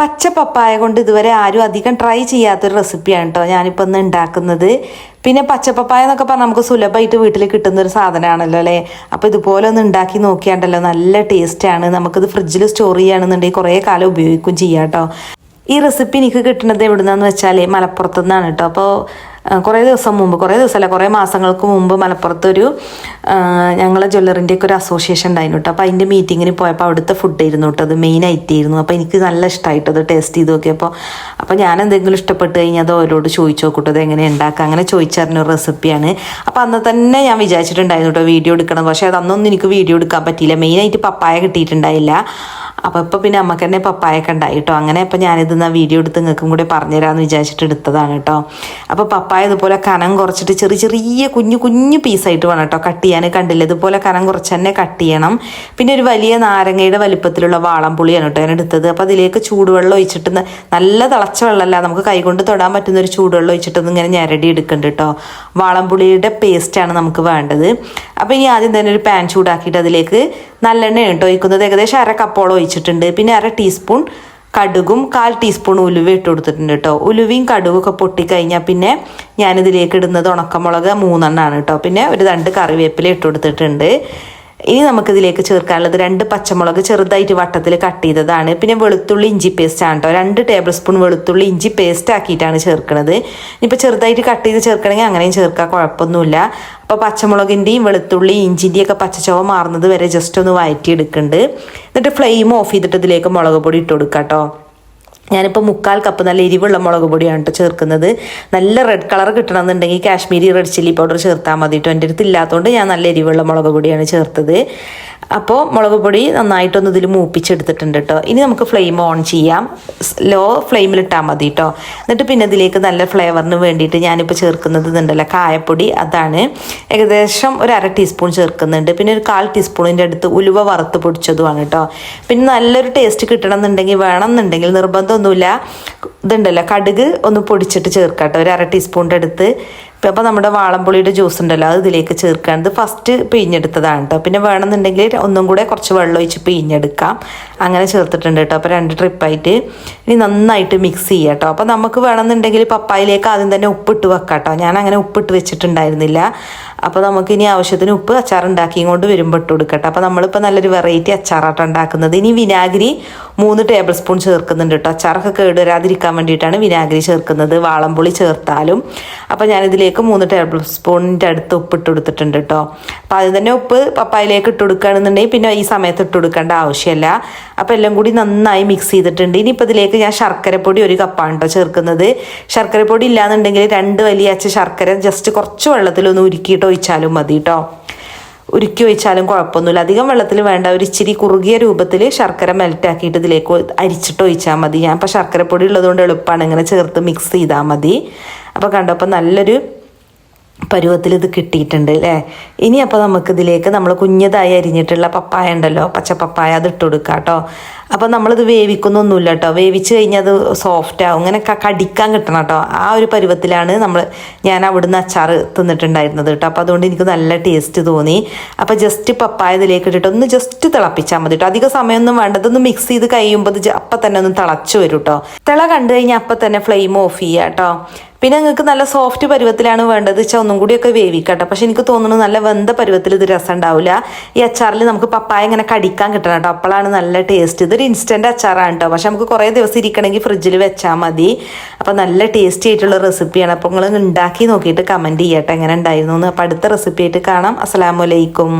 പച്ച പപ്പായ കൊണ്ട് ഇതുവരെ ആരും അധികം ട്രൈ ചെയ്യാത്തൊരു റെസിപ്പിയാണ് കേട്ടോ ഞാനിപ്പോൾ ഇന്ന് ഉണ്ടാക്കുന്നത് പിന്നെ പച്ചപ്പപ്പായ എന്നൊക്കെ പറഞ്ഞാൽ നമുക്ക് സുലഭമായിട്ട് വീട്ടിൽ കിട്ടുന്ന ഒരു സാധനമാണല്ലോ അല്ലേ? അപ്പോൾ ഇതുപോലെ ഒന്ന് ഉണ്ടാക്കി നോക്കിയാണ്ടല്ലോ നല്ല ടേസ്റ്റാണ് നമുക്കിത് ഫ്രിഡ്ജിൽ സ്റ്റോർ ചെയ്യുകയാണെന്നുണ്ടെങ്കിൽ കുറേ കാലം ഉപയോഗിക്കും ചെയ്യാം കേട്ടോ ഈ റെസിപ്പി എനിക്ക് കിട്ടുന്നത് എവിടെ നിന്നാന്ന് വെച്ചാൽ മലപ്പുറത്തു നിന്നാണ് കേട്ടോ അപ്പോൾ കുറേ ദിവസം മുമ്പ് കുറേ ദിവസമല്ല കുറേ മാസങ്ങൾക്ക് മുമ്പ് മലപ്പുറത്തൊരു ഞങ്ങളെ ജ്വല്ലറിന്റെ ഒക്കെ ഒരു അസോസിയേഷൻ ഉണ്ടായിരുന്നു കേട്ടോ. അപ്പോൾ അതിന്റെ മീറ്റിങ്ങിന് പോയപ്പോൾ അവിടുത്തെ ഫുഡ് ആയിരുന്നു കേട്ടോ. അത് മെയിൻ ഐറ്റം ആയിരുന്നു. അപ്പോൾ എനിക്ക് നല്ല ഇഷ്ടമായിട്ട് അത് ടേസ്റ്റ് ചെയ്ത് നോക്കിയപ്പോൾ അപ്പോൾ ഞാൻ എന്തെങ്കിലും ഇഷ്ടപ്പെട്ട് കഴിഞ്ഞാൽ അത് ഓരോട് ചോദിച്ചു നോക്കട്ടെ അത് എങ്ങനെ ഉണ്ടാക്കുക അങ്ങനെ ചോദിച്ചറിഞ്ഞ റെസിപ്പിയാണ് അപ്പോൾ അന്ന് തന്നെ ഞാൻ വിചാരിച്ചിട്ടുണ്ടായിരുന്നു കേട്ടോ വീഡിയോ എടുക്കണം. പക്ഷേ അത് അന്നൊന്നും എനിക്ക് വീഡിയോ എടുക്കാൻ പറ്റിയില്ല. മെയിനായിട്ട് പപ്പായ കിട്ടിയിട്ടുണ്ടായില്ല. അപ്പോൾ ഇപ്പോൾ പിന്നെ അമ്മയ്ക്ക് തന്നെ പപ്പായൊക്കെ ഉണ്ടായി കേട്ടോ അങ്ങനെ ഇപ്പോൾ ഞാനിത് എന്നാ വീഡിയോ എടുത്ത് നിങ്ങൾക്കും കൂടെ പറഞ്ഞുതരാമെന്ന് വിചാരിച്ചിട്ട് എടുത്തതാണ് കേട്ടോ അപ്പോൾ പപ്പായ ഇതുപോലെ കനം കുറച്ചിട്ട് ചെറിയ ചെറിയ കുഞ്ഞു കുഞ്ഞു പീസായിട്ട് വേണം കേട്ടോ കട്ട് ചെയ്യാൻ. കണ്ടില്ല? ഇതുപോലെ കനം കുറച്ച് തന്നെ കട്ട് ചെയ്യണം. പിന്നെ ഒരു വലിയ നാരങ്ങയുടെ വലിപ്പത്തിലുള്ള വാളം പുളിയാണ് കേട്ടോ ഞാൻ എടുത്തത്. അപ്പോൾ അതിലേക്ക് ചൂടുവെള്ളം ഒഴിച്ചിട്ട് നല്ല തിളച്ച വെള്ളമല്ല നമുക്ക് കൈകൊണ്ട് തൊടാൻ പറ്റുന്ന ഒരു ചൂടുവെള്ളം ഒഴിച്ചിട്ട് ഇങ്ങനെ ഞരടി എടുക്കുന്നുണ്ട് കേട്ടോ വാളംപുളിയുടെ പേസ്റ്റാണ് നമുക്ക് വേണ്ടത്. അപ്പോൾ ഇനി ആദ്യം തന്നെ ഒരു പാൻ ചൂടാക്കിയിട്ട് അതിലേക്ക് നല്ലെണ്ണ കേട്ടോ ഒഴിക്കുന്നത്. ഏകദേശം അര കപ്പോളം ഒഴിച്ചിട്ടുണ്ട്. പിന്നെ അര ടീസ്പൂൺ കടുകും കാൽ ടീസ്പൂൺ ഉലുവ ഇട്ട് കൊടുത്തിട്ടുണ്ട് കേട്ടോ ഉലുവയും കടുകൊക്കെ പൊട്ടിക്കഴിഞ്ഞാൽ പിന്നെ ഞാനിതിലേക്ക് ഇടുന്നത് ഉണക്കമുളക് മൂന്നെണ്ണമാണ് കേട്ടോ പിന്നെ ഒരു രണ്ട് കറിവേപ്പില ഇട്ട് കൊടുത്തിട്ടുണ്ട്. ഇനി നമുക്കിതിലേക്ക് ചേർക്കാനുള്ളത് രണ്ട് പച്ചമുളക് ചെറുതായിട്ട് വട്ടത്തിൽ കട്ട് ചെയ്തതാണ്. പിന്നെ വെളുത്തുള്ളി ഇഞ്ചി പേസ്റ്റ് ആണ് കേട്ടോ രണ്ട് ടേബിൾ സ്പൂൺ വെളുത്തുള്ളി ഇഞ്ചി പേസ്റ്റ് ആക്കിയിട്ടാണ് ചേർക്കുന്നത് ഇനിയിപ്പോൾ ചെറുതായിട്ട് കട്ട് ചെയ്ത് ചേർക്കണമെങ്കിൽ അങ്ങനെയും ചേർക്കാം കുഴപ്പമൊന്നുമില്ല. അപ്പോൾ പച്ചമുളകിന്റെയും വെളുത്തുള്ളി ഇഞ്ചിന്റെയും ഒക്കെ പച്ചച്ചവ മാറുന്നത് വരെ ജസ്റ്റ് ഒന്ന് വഴറ്റിയെടുക്കുന്നുണ്ട് എന്നിട്ട് ഫ്ലെയിം ഓഫ് ചെയ്തിട്ട് ഇതിലേക്ക് മുളക് പൊടി ഇട്ട് കൊടുക്കാം കേട്ടോ ഞാനിപ്പോൾ മുക്കാൽ കപ്പ് നല്ല എരിവുള്ള മുളക് പൊടിയാണ് കേട്ടോ ചേർക്കുന്നത്. നല്ല റെഡ് കളർ കിട്ടണമെന്നുണ്ടെങ്കിൽ കാശ്മീരി റെഡ് ചില്ലി പൗഡർ ചേർത്താൽ മതി കേട്ടോ എന്റെ അടുത്ത് ഇല്ലാത്തതുകൊണ്ട് ഞാൻ നല്ല എരിവുള്ള മുളക് പൊടിയാണ് ചേർത്തത്. അപ്പോൾ മുളക് പൊടി നന്നായിട്ടൊന്ന് ഇതിൽ മൂപ്പിച്ചെടുത്തിട്ടുണ്ട് കേട്ടോ ഇനി നമുക്ക് ഫ്ലെയിം ഓൺ ചെയ്യാം. ലോ ഫ്ലെയിമിൽ ഫ്ലെയിമിലിട്ടാൽ മതി കേട്ടോ എന്നിട്ട് പിന്നെ ഇതിലേക്ക് നല്ല ഫ്ലേവറിന് വേണ്ടിയിട്ട് ഞാനിപ്പോൾ ചേർക്കുന്നത് ഇതുണ്ടല്ലോ കായപ്പൊടി. അതാണ് ഏകദേശം ഒരു അര ടീസ്പൂൺ ചേർക്കുന്നുണ്ട്. പിന്നെ ഒരു കാൽ ടീസ്പൂണിന്റെ അടുത്ത് ഉലുവ വറുത്ത് പൊടിച്ചതുമാണ് കേട്ടോ പിന്നെ നല്ലൊരു ടേസ്റ്റ് കിട്ടണം എന്നുണ്ടെങ്കിൽ വേണമെന്നുണ്ടെങ്കിൽ നിർബന്ധമൊന്നുമില്ല ഇതുണ്ടല്ലോ കടുക് ഒന്ന് പൊടിച്ചിട്ട് ചേർക്കാം കേട്ടോ. ഒരു അര ടീസ്പൂണിന്റെ അടുത്ത് അപ്പോൾ നമ്മുടെ വാളംപുളിയുടെ ജ്യൂസ് ഉണ്ടല്ലോ അത് ഇതിലേക്ക് ചേർക്കുകയാണ് ഇത് ഫസ്റ്റ് പിഴിഞ്ഞെടുത്തതാണ് കേട്ടോ. പിന്നെ വേണമെന്നുണ്ടെങ്കിൽ ഒന്നും കൂടെ കുറച്ച് വെള്ളം ഒഴിച്ച് പിഴിഞ്ഞെടുക്കാം. അങ്ങനെ ചേർത്തിട്ടുണ്ട് കേട്ടോ. അപ്പോൾ രണ്ട് ട്രിപ്പായിട്ട് ഇനി നന്നായിട്ട് മിക്സ് ചെയ്യാം കേട്ടോ. അപ്പോൾ നമുക്ക് വേണമെന്നുണ്ടെങ്കിൽ പപ്പായിലേക്ക് ആദ്യം തന്നെ ഉപ്പിട്ട് വെക്കാം കേട്ടോ. ഞാൻ അങ്ങനെ ഉപ്പിട്ട് വെച്ചിട്ടുണ്ടായിരുന്നില്ല. അപ്പോൾ നമുക്ക് ഇനി ആവശ്യത്തിന് ഉപ്പ് അച്ചാർ ഉണ്ടാക്കിയും കൊണ്ട് വരുമ്പോൾ ഇട്ട് കൊടുക്കട്ടെ. അപ്പോൾ നമ്മളിപ്പോൾ നല്ലൊരു വെറൈറ്റി അച്ചാറാട്ടം ഉണ്ടാക്കുന്നത്. ഇനി വിനാഗിരി മൂന്ന് ടേബിൾ സ്പൂൺ ചേർക്കുന്നുണ്ട് കേട്ടോ അച്ചാറൊക്കെ കേടുവരാതിരിക്കാൻ വേണ്ടിയിട്ടാണ് വിനാഗിരി ചേർക്കുന്നത്. വാളംപുളി ചേർത്താലും. അപ്പോൾ ഞാനിതിലേക്ക് മൂന്ന് ടേബിൾ സ്പൂണിന്റെ അടുത്ത് ഉപ്പ് ഇട്ട് കൊടുത്തിട്ടുണ്ട് കേട്ടോ അപ്പോൾ അത് തന്നെ ഉപ്പ് പപ്പായിലേക്ക് ഇട്ട് കൊടുക്കുകയാണെന്നുണ്ടെങ്കിൽ പിന്നെ ഈ സമയത്ത് ഇട്ട് കൊടുക്കേണ്ട ആവശ്യമില്ല അപ്പോൾ എല്ലാം കൂടി നന്നായി മിക്സ് ചെയ്തിട്ടുണ്ട്. ഇനിയിപ്പോൾ ഇതിലേക്ക് ഞാൻ ശർക്കരപ്പൊടി ഒരു കപ്പാണ് കേട്ടോ ചേർക്കുന്നത്. ശർക്കരപ്പൊടി ഇല്ലാന്നുണ്ടെങ്കിൽ രണ്ട് വലിയ അച്ച ശർക്കര ജസ്റ്റ് കുറച്ച് വെള്ളത്തിലൊന്ന് ഉരുക്കിയിട്ട് ഒഴിച്ചാലും മതി കേട്ടോ ഉരുക്കി ഒഴിച്ചാലും കുഴപ്പമൊന്നുമില്ല. അധികം വെള്ളത്തിൽ വേണ്ട ഒരു ഇച്ചിരി കുറുകിയ രൂപത്തിൽ ശർക്കര മെൽറ്റ് ആക്കിയിട്ട് ഇതിലേക്ക് അരിച്ചിട്ട് ഒഴിച്ചാൽ മതി. ഞാൻ ഇപ്പോൾ ശർക്കരപ്പൊടി ഉള്ളതുകൊണ്ട് എളുപ്പമാണ് ഇങ്ങനെ ചേർത്ത് മിക്സ് ചെയ്താൽ മതി. അപ്പോൾ കണ്ടപ്പോൾ നല്ലൊരു പരുവത്തിൽ ഇത് കിട്ടിയിട്ടുണ്ട് അല്ലേ? ഇനി അപ്പോൾ നമുക്കിതിലേക്ക് നമ്മൾ കുഞ്ഞതായി അരിഞ്ഞിട്ടുള്ള പപ്പായ ഉണ്ടല്ലോ പച്ച പപ്പായ അത് ഇട്ട് കൊടുക്കാം കേട്ടോ അപ്പോൾ നമ്മളിത് വേവിക്കുന്നൊന്നുമില്ല കേട്ടോ വേവിച്ച് കഴിഞ്ഞാൽ അത് സോഫ്റ്റ് ആവും. അങ്ങനെ കടിക്കാൻ കിട്ടണം കേട്ടോ ആ ഒരു പരുവത്തിലാണ് നമ്മൾ ഞാൻ അവിടുന്ന് അച്ചാർ തിന്നിട്ടുണ്ടായിരുന്നത് കേട്ടോ അപ്പോൾ അതുകൊണ്ട് എനിക്ക് നല്ല ടേസ്റ്റ് തോന്നി. അപ്പോൾ ജസ്റ്റ് പപ്പായ ഇതിലേക്ക് ഇട്ടിട്ട് ഒന്ന് ജസ്റ്റ് തിളപ്പിച്ചാൽ മതി കേട്ടോ അധിക സമയമൊന്നും വേണ്ട. ഇതൊന്ന് മിക്സ് ചെയ്ത് കഴിയുമ്പോൾ അപ്പം തന്നെ ഒന്ന് തിളച്ചു വരും കേട്ടോ തിള കണ്ടു കഴിഞ്ഞാൽ അപ്പം തന്നെ ഫ്ലെയിം ഓഫ് ചെയ്യുക കേട്ടോ പിന്നെ നിങ്ങൾക്ക് നല്ല സോഫ്റ്റ് പരുവത്തിലാണ് വേണ്ടത് വെച്ചാൽ ഒന്നും കൂടിയൊക്കെ വേവിക്കട്ടെ. പക്ഷെ എനിക്ക് തോന്നുന്നു നല്ല വെന്ത പരുവത്തിൽ ഇത് രസം ഉണ്ടാവില്ല. ഈ അച്ചാറിൽ നമുക്ക് പപ്പായ ഇങ്ങനെ കടിക്കാൻ കിട്ടണം കേട്ടോ. അപ്പോഴാണ് നല്ല ടേസ്റ്റ് ഇതൊരു ഇൻസ്റ്റന്റ് അച്ചാറാണ് കേട്ടോ. പക്ഷെ നമുക്ക് കുറേ ദിവസം ഇരിക്കണമെങ്കിൽ ഫ്രിഡ്ജിൽ വെച്ചാൽ മതി. അപ്പോൾ നല്ല ടേസ്റ്റി ആയിട്ടുള്ള റെസിപ്പിയാണ് അപ്പോൾ നിങ്ങൾ ഉണ്ടാക്കി നോക്കിയിട്ട് കമന്റ് ചെയ്യട്ടെ. എങ്ങനെ ഉണ്ടായിരുന്നു എന്ന്. അപ്പോൾ അടുത്ത റെസിപ്പി ആയിട്ട് കാണാം. അസ്സലാമലൈക്കും